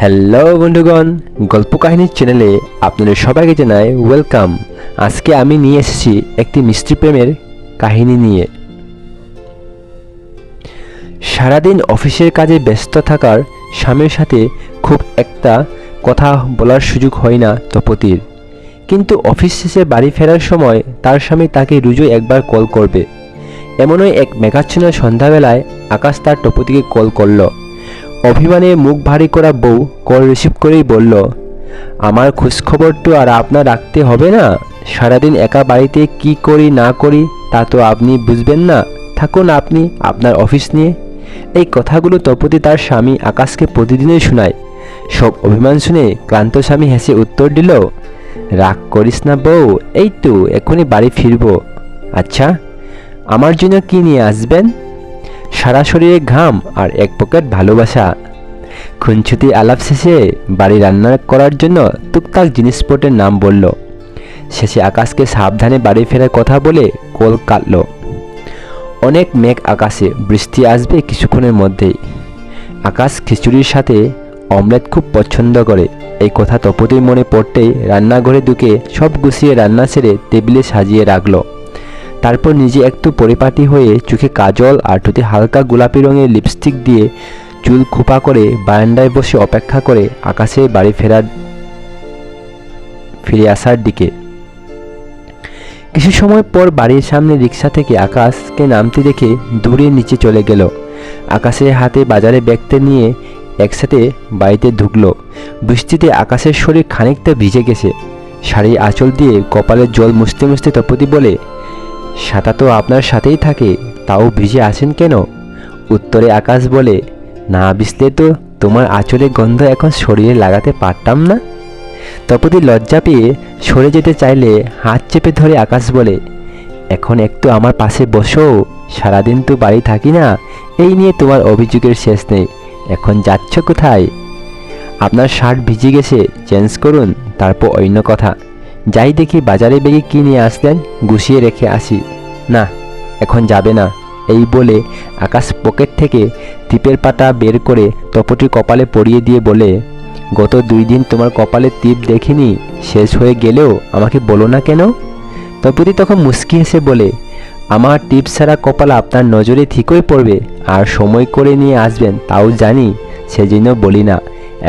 Hello বন্ধুগণ। গল্প কাহিনীর চ্যানেলে আপনাদের সবাইকে জানাই ওয়েলকাম আজকে আমি নিয়ে এসেছি একটি মিষ্টি প্রেমের কাহিনী নিয়ে। সারাদিন অফিসের কাজে ব্যস্ত থাকার স্বামীর সাথে খুব একটা কথা বলার সুযোগ হয় না তপতির। কিন্তু অফিস শেষে বাড়ি ফেরার সময় তার স্বামী তাকে রুজু একবার কল করবে। এমনই এক মেঘাচ্ছন্ন সন্ধ্যাবেলায় আকাশ তার টপতিকে কল করল। অভিমানে মুখ ভারী করা বউ কল রিসিভ করেই বলল, আমার খোঁজখবর তো আর আপনার রাখতে হবে না। সারাদিন একা বাড়িতে কি করি না করি তা তো আপনি বুঝবেন না। থাকুন আপনি আপনার অফিস নিয়ে। এই কথাগুলো তপতি তার স্বামী আকাশকে প্রতিদিনই শোনায়। সব অভিমান শুনে ক্লান্ত স্বামী হেসে উত্তর দিল, রাগ করিস না বউ, এই তো এখনই বাড়ি ফিরবো। আচ্ছা আমার জন্য কি নিয়ে আসবেন? সারা শরীরে ঘাম আর এক পকেট ভালোবাসা। খুনছুতি আলাপ শেষে বাড়ি রান্না করার জন্য টুকটাক জিনিসপত্রের নাম বলল। শেষে আকাশকে সাবধানে বাড়ি ফেরার কথা বলে কোল কাটল। অনেক মেঘ আকাশে, বৃষ্টি আসবে কিছুক্ষণের মধ্যেই। আকাশ খিচুড়ির সাথে অমলেট খুব পছন্দ করে। এই কথা তপতির মনে পড়তেই রান্নাঘরে ঢুকে সব গুছিয়ে রান্না সেরে টেবিলে সাজিয়ে রাখল। তারপর নিজে একটু পরিপাটি হয়ে চোখে কাজল আর ঠোঁটে হালকা গোলাপি রঙের লিপস্টিক দিয়ে চুল খোপা করে বারান্দায় বসে অপেক্ষা করে আকাশে বাড়ি ফেরার, ফিরে আসার দিকে। কিছু সময় পর বাড়ির সামনে রিক্সা থেকে আকাশকে নামতে দেখে দূরে নিচে চলে গেল। আকাশের হাতে বাজারে ব্যাগতে নিয়ে একসাথে বাড়িতে ঢুকলো। বৃষ্টিতে আকাশের শরীর খানিকটা ভিজে গেছে। শাড়ি আঁচল দিয়ে কপালের জল মুছতে মুছতে তপতি বলে সাঁতা তো আপনার সাথেই থাকে, তাও ভিজে আসেন কেন? উত্তরে আকাশ বলে, না ভিজলে তো তোমার আঁচলের গন্ধ এখন শরীরে লাগাতে পারতাম না? তপতি লজ্জা পেয়ে সরে যেতে চাইলে হাত চেপে ধরে আকাশ বলে, এখন একটু আমার পাশে বসো, সারাদিন তো বাড়ি থাকি না, এই নিয়ে তোমার অভিযোগের শেষ নেই, এখন যাচ্ছ কোথায়? আপনার শার্ট ভিজে গেছে, চেঞ্জ করুন, তারপর অন্য কথা। যাই দেখি বাজারে বেগে কী নিয়ে আসলেন, গুছিয়ে রেখে আসি। না, এখন যাবে না, এই বলে আকাশ পকেট থেকে টিপের পাতা বের করে তপটির কপালে পরিয়ে দিয়ে বলে, গত দুই দিন তোমার কপালে টিপ দেখিনি, শেষ হয়ে গেলেও আমাকে বলো না কেন? তপতি তখন মুস্কি হেসে বলে, আমার টিপ ছাড়া কপাল আপনার নজরে ঠিকই পড়বে, আর সময় করে নিয়ে আসবেন তাও জানি, সেজন্য বলি না।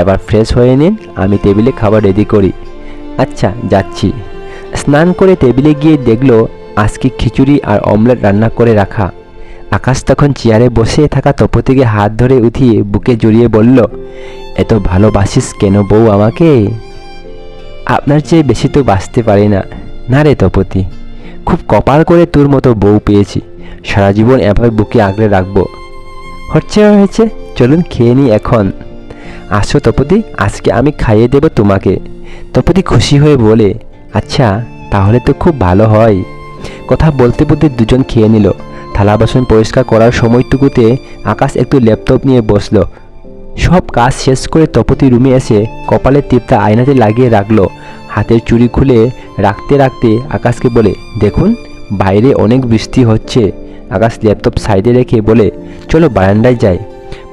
এবার ফ্রেশ হয়ে নিন, আমি টেবিলে খাবার রেডি করি। আচ্ছা যাচ্ছি। স্নান করে টেবিলে গিয়ে দেখল আজকে খিচুড়ি আর অমলেট রান্না করে রাখা। আকাশ তখন চেয়ারে বসে থাকা তপতিকে হাত ধরে উঠিয়ে বুকে জড়িয়ে বলল, এত ভালোবাসিস কেন বউ আমাকে? আপনার চেয়ে বেশি তো বাঁচতে পারি না। না রে তপতি, খুব কপাল করে তোর মতো বউ পেয়েছি। সারা জীবন এভাবে বুকে আগলে রাখব। হচ্ছে, হয়েছে, চলুন খেয়ে নি এখন। আসো তপতি আজকে আমি খাইয়ে দেব তোমাকে। তপতি খুশি হয়ে বলে আচ্ছা তাহলে তো খুব ভালো হয়। কথা বলতে বলতে দুজন খেয়ে নিল। থালা বাসন পরিষ্কার করার সময়টুকুতে আকাশ একটু ল্যাপটপ নিয়ে বসল। সব কাজ শেষ করে তপতি রুমে এসে কপালের টিপটা আয়নাতে লাগিয়ে রাখল। হাতের চুড়ি খুলে রাখতে রাখতে আকাশকে বলে, দেখুন, বাইরে অনেক বৃষ্টি হচ্ছে। আকাশ ল্যাপটপ সাইডে রেখে বলে, চলো বারান্দায় যাই।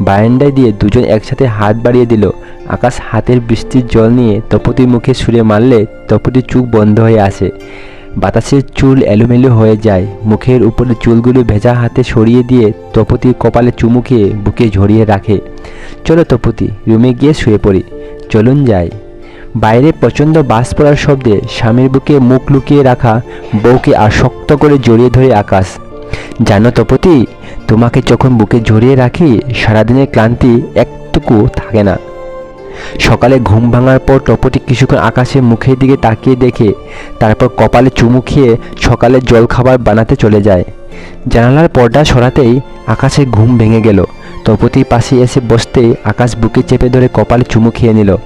বারান্দায় দিয়ে দুজন একসাথে হাত বাড়িয়ে দিল। আকাশ হাতের বৃষ্টির জল নিয়ে তপতির মুখে ছুঁড়ে মারলে তপতির চুখ বন্ধ হয়ে আসে। বাতাসের চুল এলোমেলো হয়ে যায়। মুখের উপরে চুলগুলো ভেজা হাতে সরিয়ে দিয়ে তপতির কপালে চুমু খেয়ে বুকে ঝরিয়ে রাখে। চলো তপতি, রুমে গিয়ে শুয়ে পড়ি। চলুন যাই। বাইরে প্রচণ্ড বাস পড়ার শব্দে স্বামীর বুকে মুখ লুকিয়ে রাখা বউকে আর শক্ত করে জড়িয়ে ধরে আকাশ। জানো তপতি তোমাকে যখন বুকে জড়িয়ে রাখি, সারাদিনের ক্লান্তি একটুকু থাকে না। সকালে ঘুম ভাঙার পর টপটি কিছুক্ষণ আকাশের মুখের দিকে তাকিয়ে দেখে, তারপর কপালে চুমু খেয়ে সকালে জলখাবার বানাতে চলে যায়। জানালার পর্দা সরাতেই আকাশের ঘুম ভেঙে গেল। তপতির পাশে এসে বসতেই আকাশ বুকে চেপে ধরে কপালে চুমু খেয়ে নিল।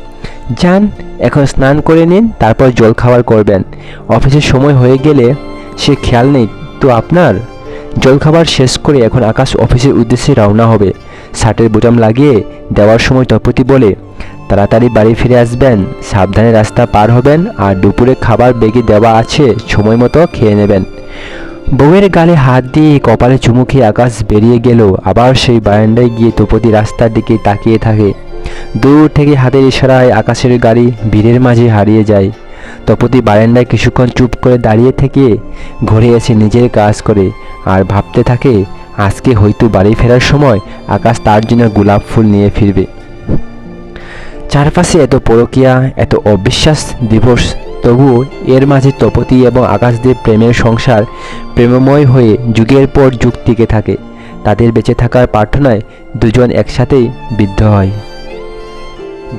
যান, এখন স্নান করে নিন, তারপর জল খাবার করবেন। অফিসের সময় হয়ে গেলে সে খেয়াল নেই তো আপনার? জলখাবার শেষ করে এখন আকাশ অফিসের উদ্দেশ্যে রওনা হবে। শার্টের বোতাম লাগিয়ে দেওয়ার সময় তপতি বলে, তাড়াতাড়ি বাড়ি ফিরে আসবেন, সাবধানে রাস্তা পার হবেন আর দুপুরে খাবার বেগে দেওয়া আছে, সময় মতো খেয়ে নেবেন। বউয়ের গালে হাত দিয়ে কপালে চুমু খেয়ে আকাশ বেরিয়ে গেল। আবার সেই বারান্দায় গিয়ে তপতি রাস্তার দিকে তাকিয়ে থাকে। দূর থেকে হাতের ইশারায় আকাশের গাড়ি ভিড়ের মাঝে হারিয়ে যায়। তপতি বারান্দায় কিছুক্ষণ চুপ করে দাঁড়িয়ে থেকে ঘরে এসে নিজের কাজ করে আর ভাবতে থাকে, আজকে হয়তো বাড়ি ফেরার সময় আকাশ তার জন্য গোলাপ ফুল নিয়ে ফিরবে। চারপাশে এত পরকিয়া, এত অবিশ্বাস দিবস তবুও এর মাঝে তপতি এবং আকাশদেব প্রেমের সংসার প্রেমময় হয়ে যুগের পর যুগ টিকে থাকে। তাদের বেঁচে থাকার প্রার্থনায় দুজন একসাথেই বিদ্ধ হয়।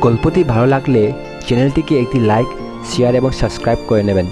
গল্পটি ভালো লাগলে চ্যানেলটিকে একটি লাইক শেয়ার এবং সাবস্ক্রাইব করে নেবেন।